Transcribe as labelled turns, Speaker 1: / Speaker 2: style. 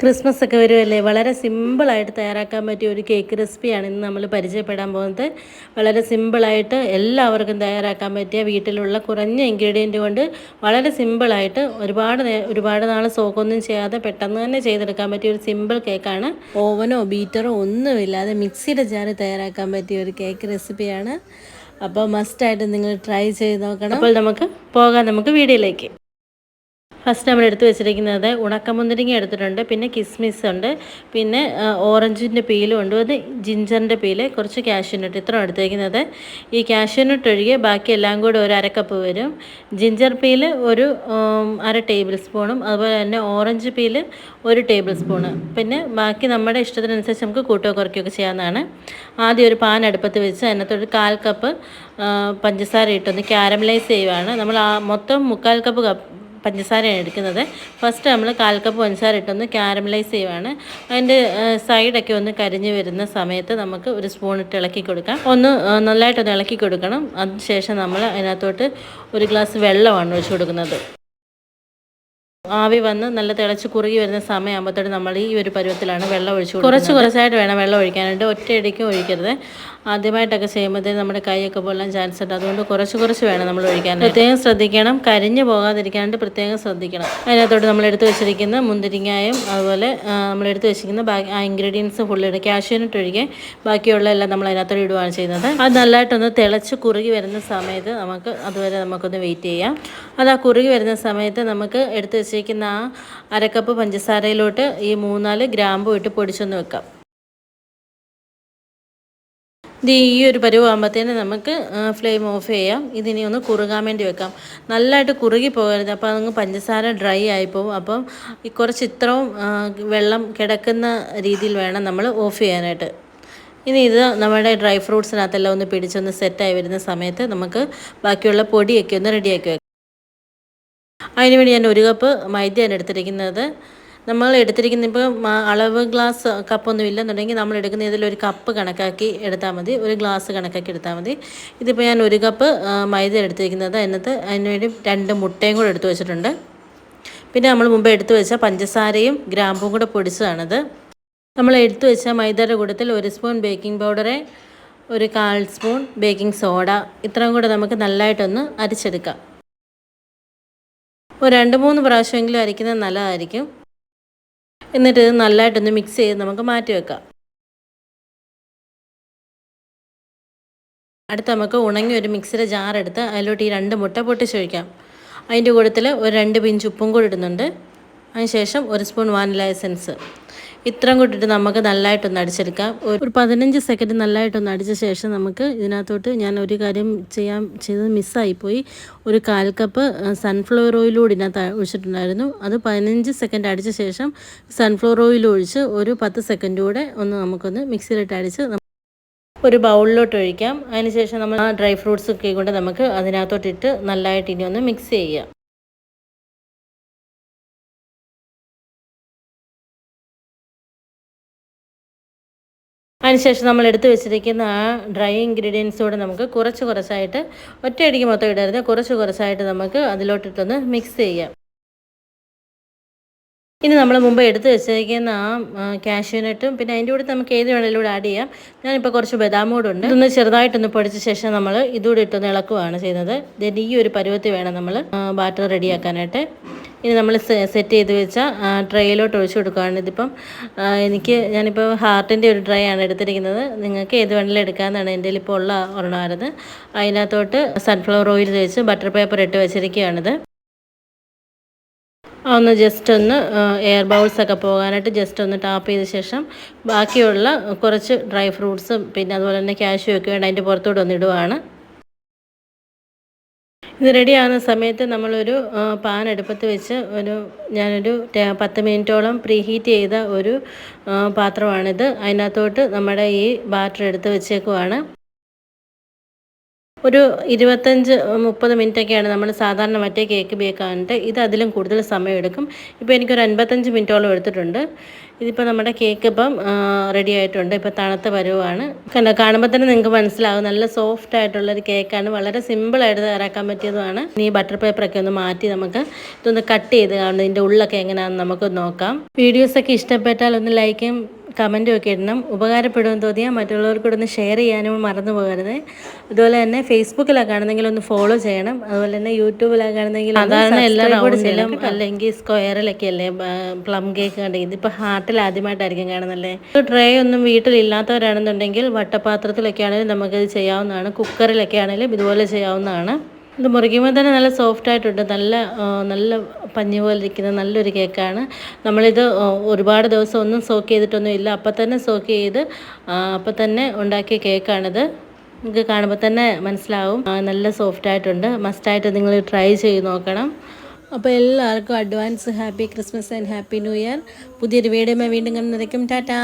Speaker 1: Christmas ഒക്കെ വരുമല്ലേ വളരെ സിമ്പിളായിട്ട് തയ്യാറാക്കാൻ പറ്റിയ ഒരു കേക്ക് റെസിപ്പിയാണ് ഇന്ന് നമ്മൾ പരിചയപ്പെടാൻ പോകുന്നത്. വളരെ സിമ്പിളായിട്ട് എല്ലാവർക്കും തയ്യാറാക്കാൻ പറ്റിയ വീട്ടിലുള്ള കുറഞ്ഞ ഇൻഗ്രീഡിയന്റ് കൊണ്ട് വളരെ സിമ്പിളായിട്ട് ഒരുപാട് ഒരുപാട് നാൾ സോക്കൊന്നും ചെയ്യാതെ പെട്ടെന്ന് തന്നെ ചെയ്തെടുക്കാൻ പറ്റിയ ഒരു സിമ്പിൾ കേക്കാണ് ഓവനോ ബീറ്ററോ ഒന്നുമില്ലാതെ മിക്സിയുടെ ജാറ് തയ്യാറാക്കാൻ പറ്റിയ ഒരു കേക്ക് റെസിപ്പിയാണ് അപ്പോൾ മസ്റ്റായിട്ട് നിങ്ങൾ ട്രൈ ചെയ്ത് നോക്കണം. അപ്പോൾ നമുക്ക് പോകാം. നമുക്ക് വീഡിയോയിലേക്ക്. ഫസ്റ്റ് നമ്മൾ എടുത്ത് വെച്ചിരിക്കുന്നത് ഉണക്കമുന്തിരിങ്ങ എടുത്തിട്ടുണ്ട് പിന്നെ കിസ്മിസ് ഉണ്ട് പിന്നെ ഓറഞ്ചിന്റെ പീലും ഉണ്ട് അത് ജിഞ്ചറിന്റെ പീൽ കുറച്ച് കാഷ്യൂനട്ട് ഇത്രയും എടുത്തിരിക്കുന്നത് ഈ കാഷ്യൂനട്ട് ഒഴികെ ബാക്കി എല്ലാം കൂടെ ഒരു അരക്കപ്പ് വരും. ജിഞ്ചർ പീൽ ഒരു അര ടേബിൾ സ്പൂണും അതുപോലെ തന്നെ ഓറഞ്ച് പീൽ ഒരു ടേബിൾ സ്പൂണ്. പിന്നെ ബാക്കി നമ്മുടെ ഇഷ്ടത്തിനനുസരിച്ച് നമുക്ക് കൂട്ടുകയോ കുറയ്ക്കുകയൊക്കെ ചെയ്യാവുന്നതാണ്. ആദ്യം ഒരു പാൻ അടുപ്പത്ത് വെച്ച് അതിനകത്തൊരു കാൽ കപ്പ് പഞ്ചസാര ഇട്ടൊന്ന് ക്യാരമലൈസ് ചെയ്യുവാണ്. നമ്മൾ ആ മൊത്തം മുക്കാൽ കപ്പ് കപ്പ് പഞ്ചസാരയാണ് എടുക്കുന്നത്. ഫസ്റ്റ് നമ്മൾ കാൽ കപ്പ് പഞ്ചസാര ഇട്ടൊന്ന് ക്യാരമലൈസ് ചെയ്യുവാണ്. അതിന്റെ സൈഡൊക്കെ ഒന്ന് കരിഞ്ഞു വരുന്ന സമയത്ത് നമുക്ക് ഒരു സ്പൂൺ ഇട്ട് ഇളക്കി കൊടുക്കാം. ഒന്ന് നല്ലതായിട്ടൊന്ന് ഇളക്കി കൊടുക്കണം. അതിനുശേഷം നമ്മൾ അതിനകത്തോട്ട് ഒരു ഗ്ലാസ് വെള്ളമാണ് ഒഴിച്ചു കൊടുക്കുന്നത്. ആവി വന്ന് നല്ല തിളച്ച് കുറുകി വരുന്ന സമയമാകുമ്പോഴത്തേക്ക് നമ്മൾ ഈ ഒരു പരുവത്തിലാണ് വെള്ളം ഒഴിച്ചു. കുറച്ച് കുറച്ചായിട്ട് വേണം വെള്ളം ഒഴിക്കാനായിട്ട്. ഒറ്റയടിക്ക് ഒഴിക്കരുത്. ആദ്യമായിട്ടൊക്കെ ചെയ്യുമ്പോഴത്തേക്ക് നമ്മുടെ കൈയൊക്കെ പോലാൻ ചാൻസ് ഉണ്ട്. അതുകൊണ്ട് കുറച്ച് കുറച്ച് വേണം നമ്മൾ ഒഴിക്കാൻ പ്രത്യേകം ശ്രദ്ധിക്കണം. കരിഞ്ഞു പോകാതിരിക്കാനായിട്ട് പ്രത്യേകം ശ്രദ്ധിക്കണം. അതിനകത്തോട്ട് നമ്മൾ എടുത്ത് വെച്ചിരിക്കുന്ന മുന്തിരിങ്ങായും അതുപോലെ നമ്മൾ എടുത്ത് വെച്ചിരിക്കുന്ന ബാക്കി ആ ഇൻഗ്രീഡിയൻസ് ഫുള്ളിടും കാഷ്യൂനട്ട് ഒഴികെ ബാക്കിയുള്ള എല്ലാം നമ്മൾ അതിനകത്തോട്ട് ഇടുകയാണ് ചെയ്യുന്നത്. അത് നല്ലതായിട്ടൊന്ന് തിളച്ച് കുറുകി വരുന്ന സമയത്ത് നമുക്ക് അതുവരെ നമുക്കൊന്ന് വെയിറ്റ് ചെയ്യാം. അത് ആ കുറുകി വരുന്ന സമയത്ത് നമുക്ക് എടുത്ത് വെച്ചിരിക്കുന്ന ആ അരക്കപ്പ് പഞ്ചസാരയിലോട്ട് ഈ മൂന്നാൽ ഗ്രാമ്പു ഇട്ട് പൊടിച്ചൊന്ന് വെക്കാം. ഇത് ഈ ഒരു പരുവാകുമ്പോഴത്തേന് നമുക്ക് ഫ്ലെയിം ഓഫ് ചെയ്യാം. ഇതിനി ഒന്ന് കുറുകാൻ വേണ്ടി വെക്കാം. നല്ലതായിട്ട് കുറുകി പോകരുത്. അപ്പോൾ അതങ്ങ് പഞ്ചസാര ഡ്രൈ ആയിപ്പോവും. അപ്പം കുറച്ച് ഇത്രയും വെള്ളം കിടക്കുന്ന രീതിയിൽ വേണം നമ്മൾ ഓഫ് ചെയ്യാനായിട്ട്. ഇനി ഇത് നമ്മുടെ ഡ്രൈ ഫ്രൂട്ട്സിനകത്തെല്ലാം ഒന്ന് പിടിച്ചൊന്ന് സെറ്റായി വരുന്ന സമയത്ത് നമുക്ക് ബാക്കിയുള്ള പൊടിയൊക്കെ ഒന്ന് റെഡിയാക്കി വെക്കാം. അതിന് വേണ്ടി ഞാൻ ഒരു കപ്പ് മൈദയാണ് എടുത്തിരിക്കുന്നത്. നമ്മൾ എടുത്തിരിക്കുന്ന ഇപ്പോൾ അളവ് ഗ്ലാസ് കപ്പൊന്നും ഇല്ലെന്നുണ്ടെങ്കിൽ നമ്മൾ എടുക്കുന്ന ഇതിൽ ഒരു കപ്പ് കണക്കാക്കി എടുത്താൽ മതി. ഒരു ഗ്ലാസ് കണക്കാക്കി എടുത്താൽ മതി. ഇതിപ്പോൾ ഞാൻ ഒരു കപ്പ് മൈദ എടുത്തിരിക്കുന്നത്. അതിനകത്ത് അതിന് വേണ്ടി രണ്ട് മുട്ടയും കൂടെ എടുത്തു വെച്ചിട്ടുണ്ട്. പിന്നെ നമ്മൾ മുമ്പ് എടുത്തു വെച്ച പഞ്ചസാരയും ഗ്രാമ്പും കൂടെ പൊടിച്ചതാണത്. നമ്മൾ എടുത്തു വെച്ച മൈദയുടെ കൂട്ടത്തിൽ ഒരു സ്പൂൺ ബേക്കിംഗ് പൗഡറ് ഒരു കാൽ സ്പൂൺ ബേക്കിംഗ് സോഡ ഇത്രയും കൂടെ നമുക്ക് നല്ലതായിട്ടൊന്ന് അരിച്ചെടുക്കാം. ഒരു രണ്ട് മൂന്ന് പ്രാവശ്യമെങ്കിലും അരിക്കുന്നത് നല്ലതായിരിക്കും. എന്നിട്ട് ഇത് നല്ലതായിട്ടൊന്ന് മിക്സ് ചെയ്ത് നമുക്ക് മാറ്റി വെക്കാം. അടുത്ത് നമുക്ക് ഉണങ്ങി ഒരു മിക്സിയുടെ ജാർ എടുത്ത് അതിലോട്ട് ഈ രണ്ട് മുട്ട പൊട്ടിച്ചൊഴിക്കാം. അതിന്റെ കൂട്ടത്തിൽ ഒരു രണ്ട് പിഞ്ച് ഉപ്പും കൂടി ഇടുന്നുണ്ട്. അതിനുശേഷം ഒരു സ്പൂൺ വാനില എസൻസ് ഇത്രയും കൂട്ടിട്ട് നമുക്ക് നല്ലതായിട്ടൊന്ന് അടിച്ചെടുക്കാം. ഒരു പതിനഞ്ച് സെക്കൻഡ് നല്ലതായിട്ടൊന്ന് അടിച്ച ശേഷം നമുക്ക് ഇതിനകത്തോട്ട് ഞാൻ ഒരു കാര്യം ചെയ്യാൻ ചെയ്തത് മിസ്സായിപ്പോയി. ഒരു കാൽ കപ്പ് സൺഫ്ലവർ ഓയിലൂടെ ഇതിനകത്ത് ഒഴിച്ചിട്ടുണ്ടായിരുന്നു. അത് പതിനഞ്ച് സെക്കൻഡ് അടിച്ച ശേഷം സൺഫ്ലവർ ഓയിൽ ഒഴിച്ച് ഒരു പത്ത് സെക്കൻഡ് കൂടെ ഒന്ന് നമുക്കൊന്ന് മിക്സിയിലിട്ട് അടിച്ച് ഒരു ബൗളിലോട്ട് ഒഴിക്കാം. അതിനുശേഷം നമ്മൾ ആ ഡ്രൈ ഫ്രൂട്ട്സ് ഒക്കെ കൊണ്ട് നമുക്ക് അതിനകത്തോട്ടിട്ട് നല്ലതായിട്ട് ഇനി ഒന്ന് മിക്സ് ചെയ്യാം. അതിനുശേഷം നമ്മൾ എടുത്ത് വെച്ചിരിക്കുന്ന ആ ഡ്രൈ ഇൻഗ്രീഡിയൻസ് കൂടെ നമുക്ക് കുറച്ച് കുറച്ചായിട്ട് ഒറ്റയടിക്ക് മൊത്തം ഇടരുത്. കുറച്ച് കുറച്ചായിട്ട് നമുക്ക് അതിലോട്ടിട്ടൊന്ന് മിക്സ് ചെയ്യാം. ഇനി നമ്മൾ മുമ്പ് എടുത്ത് വെച്ചിരിക്കുന്ന ആ കാഷ്യൂനട്ടും പിന്നെ അതിന്റെ കൂടെ നമുക്ക് ഏത് വേണേലും ആഡ് ചെയ്യാം. ഞാനിപ്പോൾ കുറച്ച് ബദാം കൂടെ ഉണ്ട് ഇതൊന്ന് ചെറുതായിട്ടൊന്ന് പൊടിച്ച ശേഷം നമ്മൾ ഇതുകൂടെ ഇട്ടൊന്ന് ഇളക്കുവാണ് ചെയ്യുന്നത്. ദെൻ ഈ ഒരു പരുവത്തിൽ വേണം നമ്മൾ ബാറ്റർ റെഡിയാക്കാനായിട്ട് ഇനി നമ്മൾ സെറ്റ് ചെയ്ത് വെച്ച ട്രേയിലോട്ട് ഒഴിച്ചു കൊടുക്കുകയാണ് ഇതിപ്പം. എനിക്ക് ഞാനിപ്പോൾ ഹാർട്ടിന്റെ ഒരു ട്രേ ആണ് എടുത്തിരിക്കുന്നത്. നിങ്ങൾക്ക് ഏത് വേണമെങ്കിലും എടുക്കാമെന്നാണ് എന്റെ ഇപ്പോൾ ഉള്ള ഒരെണ്ണമായിരുന്നത് അതിനകത്തോട്ട് സൺഫ്ലവർ ഓയിൽ തേച്ച് ബട്ടർ പേപ്പർ ഇട്ട് വെച്ചിരിക്കുകയാണിത്. ഒന്ന് ജസ്റ്റ് ഒന്ന് എയർ ബൗൾസ് ഒക്കെ പോകാനായിട്ട് ജസ്റ്റ് ഒന്ന് ടാപ്പ് ചെയ്ത ശേഷം ബാക്കിയുള്ള കുറച്ച് ഡ്രൈ ഫ്രൂട്ട്സും പിന്നെ അതുപോലെ തന്നെ കാഷ്യൂ ഒക്കെ വേണ്ട അതിന്റെ പുറത്തോട്ട് ഒന്ന് ഇടുവാണ്. ഇത് റെഡി ആകുന്ന സമയത്ത് നമ്മളൊരു പാൻ അടുപ്പത്ത് വെച്ച് ഒരു ഞാനൊരു പത്ത് മിനിറ്റോളം പ്രീ ഹീറ്റ് ചെയ്ത ഒരു പാത്രമാണിത്. അതിനകത്തോട്ട് നമ്മുടെ ഈ ബാറ്റർ എടുത്ത് വെച്ചേക്കുവാണ്. ഒരു ഇരുപത്തഞ്ച് മുപ്പത് മിനിറ്റൊക്കെയാണ് നമ്മൾ സാധാരണ മറ്റേ കേക്ക് ബേക്ക് ആകാനായിട്ട് ഇത് അതിലും കൂടുതൽ സമയം എടുക്കും ഇപ്പോൾ എനിക്കൊരു അൻപത്തഞ്ച് മിനിറ്റോളം എടുത്തിട്ടുണ്ട്. ഇതിപ്പോൾ നമ്മുടെ കേക്ക് ഇപ്പം റെഡി ആയിട്ടുണ്ട്. ഇപ്പോൾ തണുത്ത പരുവാണ്. കണ്ടോ കാണുമ്പോൾ തന്നെ നിങ്ങൾക്ക് മനസ്സിലാവും. നല്ല സോഫ്റ്റ് ആയിട്ടുള്ളൊരു കേക്കാണ്. വളരെ സിമ്പിളായിട്ട് തയ്യാറാക്കാൻ പറ്റിയതുമാണ്. ഈ ബട്ടർ പേപ്പറൊക്കെ ഒന്ന് മാറ്റി നമുക്ക് ഇതൊന്ന് കട്ട് ചെയ്ത് കാണും. ഇതിന്റെ ഉള്ളൊക്കെ എങ്ങനെയാണെന്ന് നമുക്ക് നോക്കാം. വീഡിയോസൊക്കെ ഇഷ്ടപ്പെട്ടാൽ ഒന്ന് ലൈക്കും കമന്റും ഒക്കെ ഇടണം. ഉപകാരപ്പെടുമെന്ന് തോന്നിയാൽ മറ്റുള്ളവർക്കൂടെ ഒന്ന് ഷെയർ ചെയ്യാനും മറന്നു പോകരുത്. അതുപോലെ തന്നെ ഫേസ്ബുക്കിലൊക്കെ ആണെന്നെങ്കിൽ ഒന്ന് ഫോളോ ചെയ്യണം. അതുപോലെ തന്നെ യൂട്യൂബിലാണെന്നെങ്കിൽ സാധാരണ എല്ലാ റൗണ്ടിലും അല്ലെങ്കിൽ സ്ക്വയറിലൊക്കെ അല്ലേ പ്ലം കേക്ക് കണ്ടിരിക്കുന്നത്. ഇതിപ്പോൾ ഹാർട്ടിൽ ആദ്യമായിട്ടായിരിക്കും കാണുന്നല്ലേ? ട്രേ ഒന്നും വീട്ടിലില്ലാത്തവരാണെന്നുണ്ടെങ്കിൽ വട്ടപാത്രത്തിലൊക്കെ ആണെങ്കിലും നമുക്കത് ചെയ്യാവുന്നതാണ്. കുക്കറിലൊക്കെ ആണെങ്കിലും ഇതുപോലെ ചെയ്യാവുന്നതാണ്. ഇത് മുറിക്കുമ്പോൾ തന്നെ നല്ല സോഫ്റ്റ് ആയിട്ടുണ്ട്. നല്ല നല്ല പഞ്ഞി പോലെ ഇരിക്കുന്ന നല്ലൊരു കേക്കാണ്. നമ്മളിത് ഒരുപാട് ദിവസം ഒന്നും സോക്ക് ചെയ്തിട്ടൊന്നും ഇല്ല. അപ്പം തന്നെ സോക്ക് ചെയ്ത് അപ്പം തന്നെ ഉണ്ടാക്കിയ കേക്കാണിത്. നിങ്ങൾക്ക് കാണുമ്പോൾ തന്നെ മനസ്സിലാവും. നല്ല സോഫ്റ്റ് ആയിട്ടുണ്ട് മസ്റ്റായിട്ട് നിങ്ങൾ ട്രൈ ചെയ്ത് നോക്കണം. അപ്പോൾ എല്ലാവർക്കും advance happy Christmas and happy new year. പുതിയൊരു വീഡിയോ വീണ്ടും കാണുന്നതായിരിക്കും ടാറ്റാ.